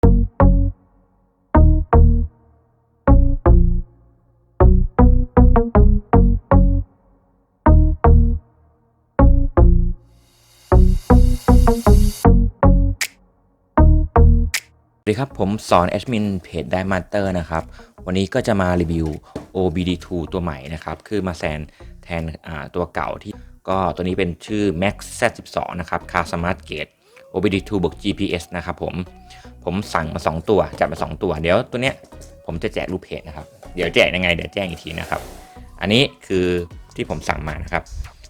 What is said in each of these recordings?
สวัสดีครับ ผมสอนแอดมินเพจได้มาสเตอร์นะครับ วันนี้ก็จะมารีวิว OBD2 ตัวใหม่นะครับ คือมาแทนแทนตัวเก่าที่ก็ตัวนี้เป็นชื่อ Max Z12 นะครับ Car Smart Gate OBD2 บวก GPS นะครับผม ผมสั่งมา 2 ตัวจัดมา 2 ตัว เดี๋ยวตัวเนี้ยผมจะแจกรูปเพจนะครับ เดี๋ยวแจกยังไงเดี๋ยวแจ้งอีกทีนะครับ อันนี้คือที่ผมสั่งมานะครับ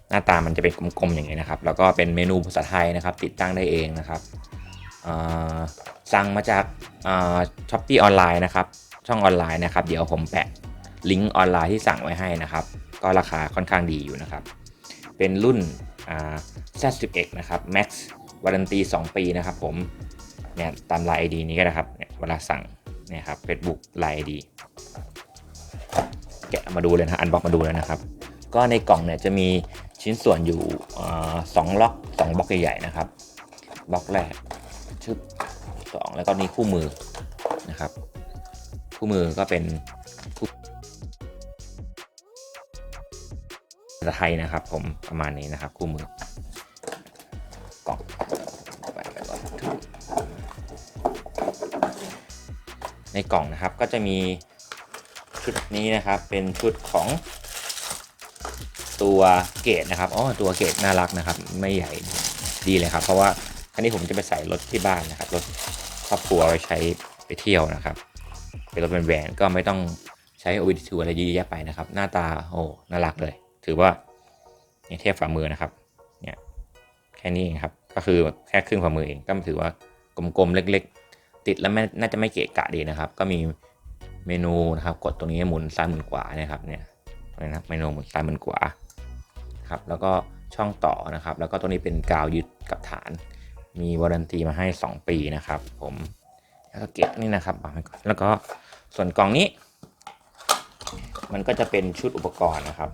หน้าตามันจะเป็นกลมๆอย่างนี้นะครับ แล้วก็เป็นเมนูภาษาไทยนะครับ ติดตั้งได้เองนะครับสั่งมาจากช้อปปี้ออนไลน์นะครับ ช่องออนไลน์นะครับ เดี๋ยวผมแปะลิงก์ออนไลน์ที่สั่งไว้ให้นะครับ ก็ราคาค่อนข้างดีอยู่นะครับ เป็นรุ่น Z11 นะครับ Max วารันตี 2 ปีนะครับผม เนี่ยตามไลน์ ID นี้ก็นะครับเนี่ยเวลาสั่งเนี่ยครับ Facebook ไลน์ ID แกะมาดูเลยนะอันบ็อกมาดูเลยนะครับ ก็ในกล่องเนี่ยจะมีชิ้นส่วนอยู่สองล็อกสองบล็อกใหญ่ๆนะครับบล็อกแรกชึบสองแล้วก็นี่คู่มือนะครับ คู่มือก็เป็นคู่ภาษาไทยนะครับ ผมประมาณนี้นะครับ คู่มือ ในกล่องนะครับก็จะมีชุดนี้นะครับเป็นชุดของตัวเกตนะครับอ๋อตัวเกตน่ารักนะครับ ไม่ใหญ่ดีเลยครับ เพราะว่าคันนี้ผมจะไปใส่รถที่บ้านนะครับรถครอบครัวไว้ใช้ไปเที่ยวนะครับเป็นรถเป็นแวนก็ไม่ต้องใช้ OBD2 อะไรเยอะแยะไปนะครับ หน้าตาโอ้น่ารักเลย ถือว่าเนี่ยเทียบฝ่ามือนะครับเนี่ยแค่นี้เองครับก็คือแค่ครึ่งฝ่ามือเองก็ถือว่ากลมๆเล็ก ๆ ติดแล้วไม่น่าจะไม่เกะกะดีนะครับ ก็มีเมนูนะครับ กดตรงนี้หมุนซ้ายหมุนขวานะครับเนี่ยนะครับเมนูหมุนซ้ายหมุนขวาครับแล้วก็ช่องต่อนะครับ แล้วก็ตัวนี้เป็นกาวยึดกับฐาน มีวารันตีมาให้ 2 ปีนะครับ ผมแล้วก็เก็บนี่นะครับวาไว้ก่อนแล้วก็ส่วนกล่องนี้ มันก็จะเป็นชุดอุปกรณ์นะครับ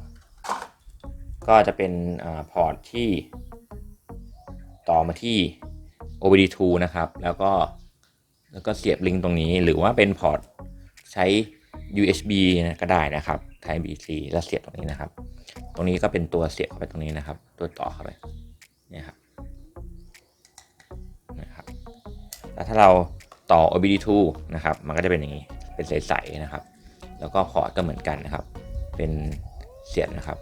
ก็จะเป็นอพอร์ตที่ต่อมาที่ OBD2 นะครับ แล้วก็ แล้วก็เสียบลิงก์ตรงนี้ หรือว่าเป็นพอร์ตใช้ USB นะก็ได้นะครับ Type BC แล้วเสียบตรงนี้นะครับ ตรงนี้ก็เป็นตัวเสียบเข้าไปตรงนี้นะครับ ตัวต่อเข้าไปเนี่ยครับนะครับแล้วถ้าเราต่อ OBD2 นะครับ มันก็จะเป็นอย่างนี้เป็นใสๆนะครับ แล้วก็พอร์ตก็เหมือนกันนะครับ เป็นเสียบนะครับ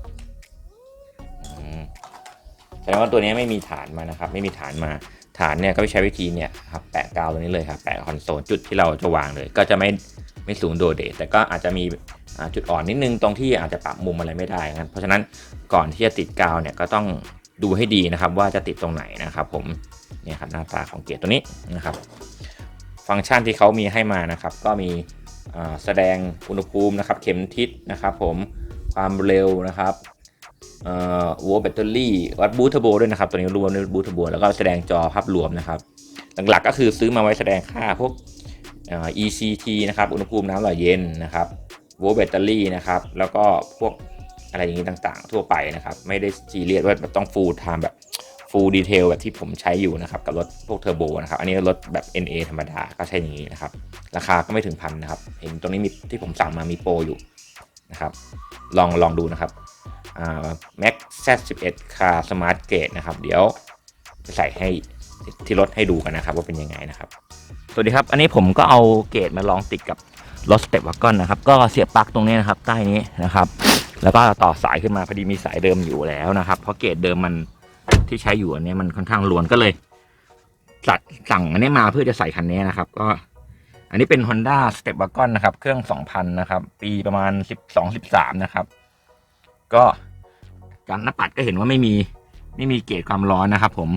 แสดงว่าตัวนี้ไม่มีฐานมานะครับ ไม่มีฐานมา ฐานเนี่ยก็ไปใช้วิธีเนี่ยครับแปะกาวตรงนี้เลยครับแปะคอนโซลจุดที่เราจะวางเลย ก็จะไม่ไม่สูงโดดเด่นแต่ก็อาจจะมีจุดอ่อนนิดนึงตรงที่อาจจะปรับมุมอะไรไม่ได้งั้นเพราะฉะนั้นก่อนที่จะติดกาวเนี่ยก็ต้องดูให้ดีนะครับว่าจะติดตรงไหนนะครับ ผมเนี่ยครับหน้าตาของเกียร์ตัวนี้นะครับ ฟังก์ชันที่เขามีให้มานะครับ ก็มีแสดงอุณหภูมินะครับ เข็มทิศนะครับ ผมความเร็วนะครับ เอ่อวัวแบตเตอรี่วัดบูทเทอร์โบด้วยนะครับ ตัวนี้รวมด้วยบูทเทอร์โบแล้วก็แสดงจอภาพรวมนะครับ หลักๆก็คือซื้อมาไว้แสดงค่าพวก ECT นะครับ อุณหภูมิน้ำหล่อเย็นนะครับวลต์แบตเตอรี่นะครับ แล้วก็พวกอะไรอย่างนี้ต่างๆ ทั่วไปนะครับ ไม่ได้ซีเรียสว่าต้อง full time แบบ full detail แบบที่ผมใช้อยู่นะครับ กับรถพวกเทอร์โบนะครับ อันนี้รถแบบ NA ธรรมดาก็ใช้อย่างนี้นะครับ ราคาก็ไม่ถึงพันนะครับ เห็นตรงนี้มีที่ผมสั่งมามีโปรอยู่นะครับ ลองลองดูนะครับ อ่า Max Z11 Car Smart Gate นะครับ เดี๋ยวจะใส่ให้ที่รถให้ดูกันนะครับ ว่าเป็นยังไงนะครับ สวัสดีครับ อันนี้ผมก็เอาเกตมาลองติดกับรถสเตปวักกอนนะครับ ก็เสียบปลั๊กตรงนี้นะครับ ใต้นี้นะครับ แล้วก็ต่อสายขึ้นมาพอดีมีสายเดิมอยู่แล้วนะครับ เพราะเกตเดิมมันที่ใช้อยู่อันนี้มันค่อนข้างรวนก็เลยสั่งสั่งอันนี้มาเพื่อจะใส่คันนี้นะครับ ก็ อันนี้เป็น Honda Step Wagon นะครับ เครื่อง 2,000 นะครับ ปีประมาณ 12-13 นะครับ ก็การหน้าปัดก็เห็นว่าไม่มีไม่มีเกจความร้อนนะครับผม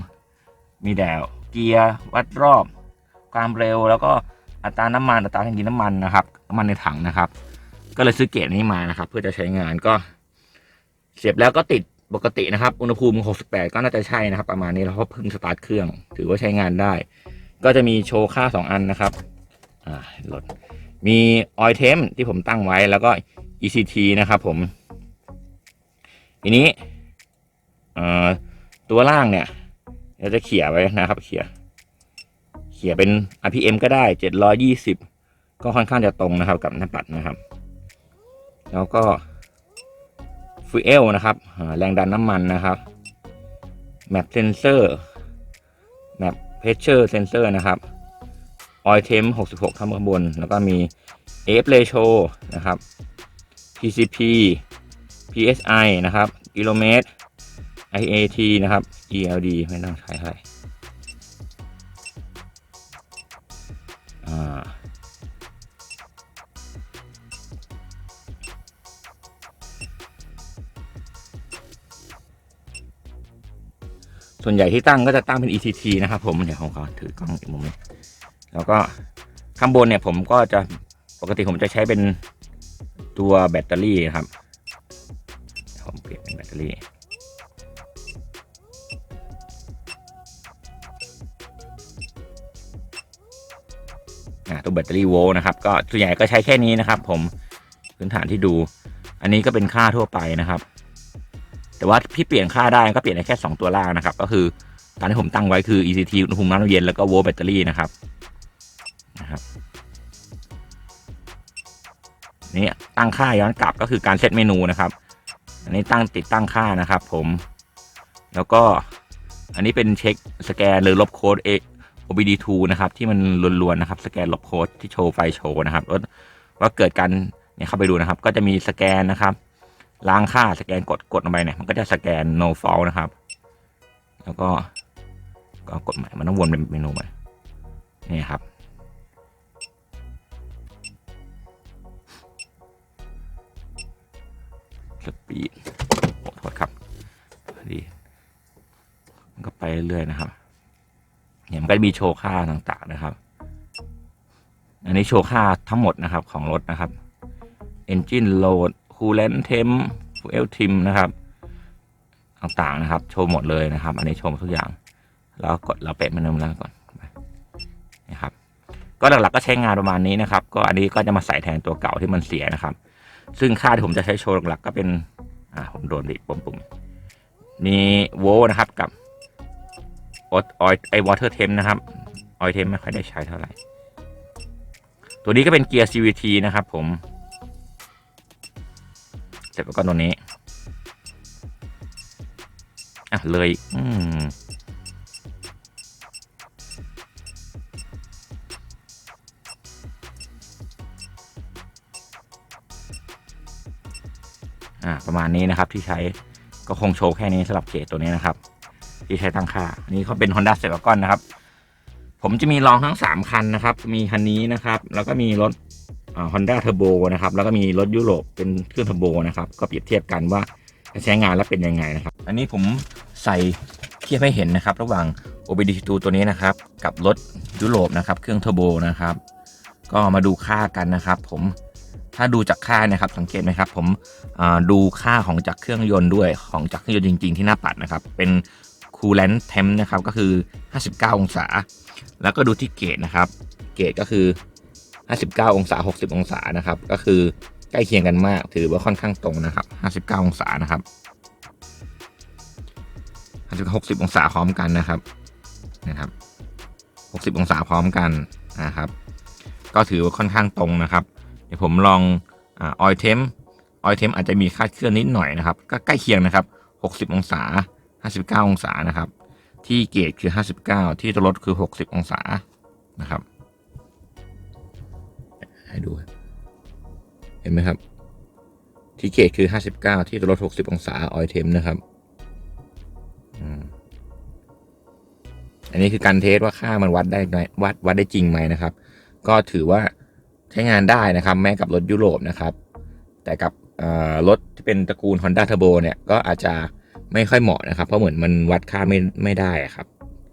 มีแต่เกียร์วัดรอบ ความเร็วแล้วก็อัตราน้ำมันอัตราการกินน้ำมันนะครับน้ำมันในถังนะครับ ก็เลยซื้อเกจนี้มานะครับ เพื่อจะใช้งานก็ เสียบแล้วก็ติดปกตินะครับ อุณหภูมิ 68 ก็น่าจะใช่นะครับ ประมาณนี้แล้วเพราะเพิ่งสตาร์ทเครื่อง ถือว่าใช้งานได้ ก็จะมีโชว์ค่า 2 อันนะครับอ่าลดมีออยเทมที่ผมตั้งไว้แล้วก็ ECT นะครับผม ทีนี้ตัวล่างเนี่ยเราจะเขี่ยไว้นะครับ เขี่ยเขี่ยเป็น RPM ก็ได้720ก็ค่อนข้างจะตรงนะครับกับหน้าปัดนะครับ แล้วก็ฟูเอลนะครับแรงดันน้ำมันนะครับแมปเซนเซอร์แมปเพชเชอร์เซนเซอร์นะครับออยเทม66ข้างบน แล้วก็มี AF ratio นะครับ PCP PSI นะครับกิโลเมตร IAT นะครับ ELD ไม่ต้องใช้เท่าไหร่ส่วนใหญ่ที่ตั้งก็จะตั้งเป็น ECT นะครับผมเดี๋ยวผมขอถือกล้องอีกมุมหนึงแล้วก็ข้างบนเนี่ยผมก็จะปกติผมจะใช้เป็นตัวแบตเตอรี่นะครับ แบตเตอรี่ตัวแบตเตอรี่โวลต์นะครับ ก็ส่วนใหญ่ก็ใช้แค่นี้นะครับ ผมพื้นฐานที่ดู อันนี้ก็เป็นค่าทั่วไปนะครับ แต่ว่าพี่เปลี่ยนค่าได้ก็เปลี่ยนได้แค่ 2 ตัวล่างนะครับ ก็คือตามที่ผมตั้งไว้คือ ECT อุณหภูมิน้ำเย็นแล้วก็โวลต์แบตเตอรี่นะครับนะครับนี่ตั้งค่าย้อนกลับก็คือการเซตเมนูนะครับ อันนี้ตั้งติดตั้งค่านะครับ ผม แล้วก็อันนี้เป็นเช็คสแกนหรือลบโค้ดเอ OBD2 นะครับ ที่มันลวนๆนะครับ สแกนลบโค้ดที่โชว์ไฟโชว์นะครับว่าว่าเกิดการเนี่ยเข้าไปดูนะครับ ก็จะมีสแกนนะครับ ล้างค่าสแกนกดกดลงไปเนี่ยมันก็จะสแกน no fault นะครับ แล้วก็ก็กดใหม่มันต้องวนเป็นเมนูใหม่นี่ครับ สปีดโอ้โทษครับดีมันก็ไปเรื่อยๆนะครับ เนี่ยมันก็จะมีโชว์ค่าต่างๆนะครับ อันนี้โชว์ค่าทั้งหมดนะครับของรถนะครับ engine load coolant temp fuel trim นะครับ ต่างๆนะครับ โชว์หมดเลยนะครับ อันนี้โชว์หมทุกอย่าง แล้วกดเราเปะมันนแล้วก่อนนะครับ ก็หลักๆก็ใช้งานประมาณนี้นะครับ ก็อันนี้ก็จะมาใส่แทนตัวเก่าที่มันเสียนะครับ ซึ่งค่าที่ผมจะใช้โชว์หลักๆก็เป็น อ่า ผมโดนดิปุ่มปุ่มมีโวลต์นะครับกับออยไอวอเตอร์เทมนะครับออยเทมไม่ค่อยได้ใช้เท่าไหร่ ตัวนี้ก็เป็นเกียร์ CVT นะครับผม เสร็จแล้วก็ตัวนี้ อะ เลย อืม มาณนี้นะครับ ที่ใช้ก็คงโชว์แค่นี้สำหรับเกตตัวนี้นะครับ ที่ใช้ตั้งค่าอันนี้เขาเป็น Honda c e l c o n นะครับ ผมจะมีลองทั้ง 3 คันนะครับ มีคันนี้นะครับ แล้วก็มีรถฮอนด้าเทอร์โบนะครับ แล้วก็มีรถยุโรปเป็นเครื่องเทอร์โบนะครับ ก็เปรียบเทียบกันว่าใช้งานแล้วเป็นยังไงนะครับ อันนี้ผมใส่เทียบให้เห็นนะครับ ระหว่าง OBD2 ตัวนี้นะครับ กับรถยุโรปนะครับ เครื่องเทอร์โบนะครับ ก็มาดูค่ากันนะครับ ผม ถ้าดูจากค่านะครับสังเกตไหมครับ ผมดูค่าของจากเครื่องยนต์ด้วยของจากเครื่องยนต์จริง ๆ ที่หน้าปัดนะครับ เป็น coolant temp นะครับก็คือ 59 องศา แล้วก็ดูที่เกจนะครับ เกจก็คือ 59 องศา 60 องศานะครับ ก็คือใกล้เคียงกันมาก ถือว่าค่อนข้างตรงนะครับ 59 องศานะครับ60 องศาพร้อมกันนะครับนะครับ 60 องศาพร้อมกันนะครับ ก็ถือว่าค่อนข้างตรงนะครับ เดี๋ยวผมลองออยเทมออยเทมอาจจะมีคาดเคลื่อนนิดหน่อยนะครับ ก็ใกล้เคียงนะครับ 60 องศา 59 องศานะครับ ที่เกจคือ 59 ที่ตัวรถคือ 60 องศานะครับ ให้ดู เห็นไหมครับ ที่เกจคือ 59 ที่ตัวรถ 60 องศาออยเทมนะครับอันนี้คือการเทสว่าค่ามันวัดได้ไหมวัดวัดได้จริงไหมนะครับ ก็ถือว่า ช้งานได้นะครับแม้กับรถยุโรปนะครับ แต่กับรถที่เป็นตระกูล Honda Turbo เนี่ยก็อาจจะไม่ค่อยเหมาะนะครับ เพราะเหมือนมันวัดค่าไม่ไม่ได้ครับ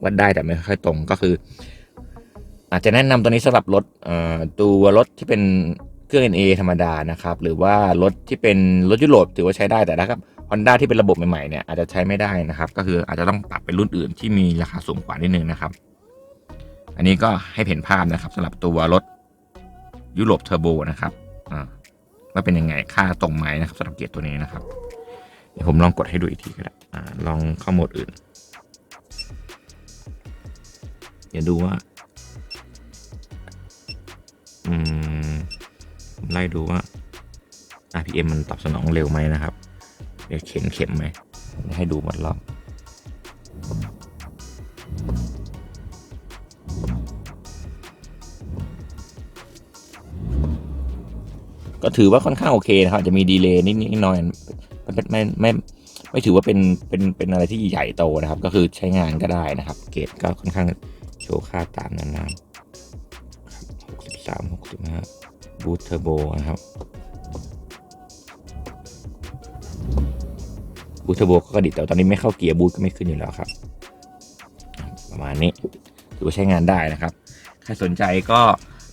วัดได้แต่ไม่ค่อยตรงก็คือ อาจจะแนะนำตัวนี้สำหรับรถตัวรถที่เป็นเครื่อง NA ธรรมดานะครับ หรือว่ารถที่เป็นรถยุโรปถือว่าใช้ได้แต่ถ้าครับ Honda ที่เป็นระบบใหม่ๆเนี่ยอาจจะใช้ไม่ได้นะครับ ก็คืออาจจะต้องปรับเป็นรุ่นอื่นที่มีราคาสูงกว่านิดนึงนะครับ อันนี้ก็ให้เห็นภาพนะครับสำหรับตัวรถ ยุโรปเทอร์โบนะครับอ่าว่าเป็นยังไงค่าตรงไหมนะครับสำหรับเกียร์ตัวนี้นะครับ เดี๋ยวผมลองกดให้ดูอีกทีก็ได้อ่าลองเข้าโหมดอื่น เดี๋ยวดูว่า อืมไล่ดูว่า RPM มันตอบสนองเร็วไหมนะครับ เดี๋ยวเข็นเข็มไหมให้ดูหมดรอบ ถือว่าค่อนข้างโอเคนะครับจะมีดีเลย์นิดนิดหน่อยไม่ไม่ไม่ไม่ถือว่าเป็นเป็นเป็นอะไรที่ใหญ่โตนะครับ ก็คือใช้งานก็ได้นะครับ เกรดก็ค่อนข้างโชว์ค่าตามนั้นนะหกสิบสามหกสิบห้าบูทเทอร์โบนะครับบูทเทอร์โบก็กระดิกแต่ตอนนี้ไม่เข้าเกียร์บูทก็ไม่ขึ้นอยู่แล้วครับ ประมาณนี้ถือว่าใช้งานได้นะครับใครสนใจก็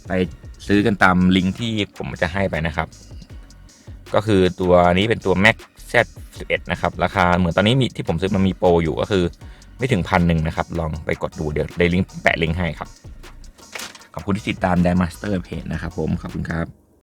ไปซื้อกันตามลิงก์ที่ผมจะให้ไปนะครับ ก็คือตัวนี้เป็นตัว Max Z11 นะครับ ราคาเหมือนตอนนี้มีที่ผมซื้อมันมีโปรอยู่ก็คือไม่ถึงพันหนึ่งนะครับ ลองไปกดดูเดี๋ยวได้ลิงก์แปะลิงก์ให้ครับ ขอบคุณที่ติดตาม d ด Master Page นะครับผม ขอบคุณครับ